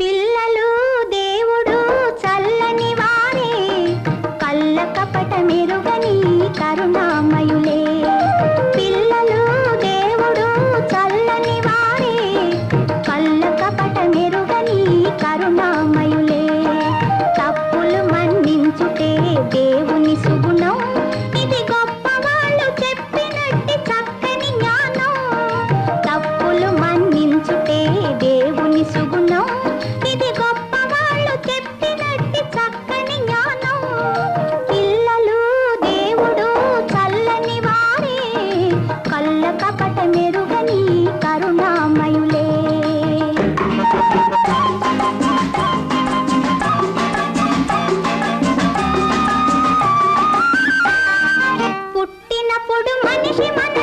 పిల్లలు దేవుడు చల్లని వారే. కళ్ళ కపట మెరుగని కరుణామయులే. పిల్లలు దేవుడు చల్లని వారే. కళ్ళ కపట మెరుగని కరుణామయులే. తప్పులు మన్నించుటే దేవుని సుగుణం खुशी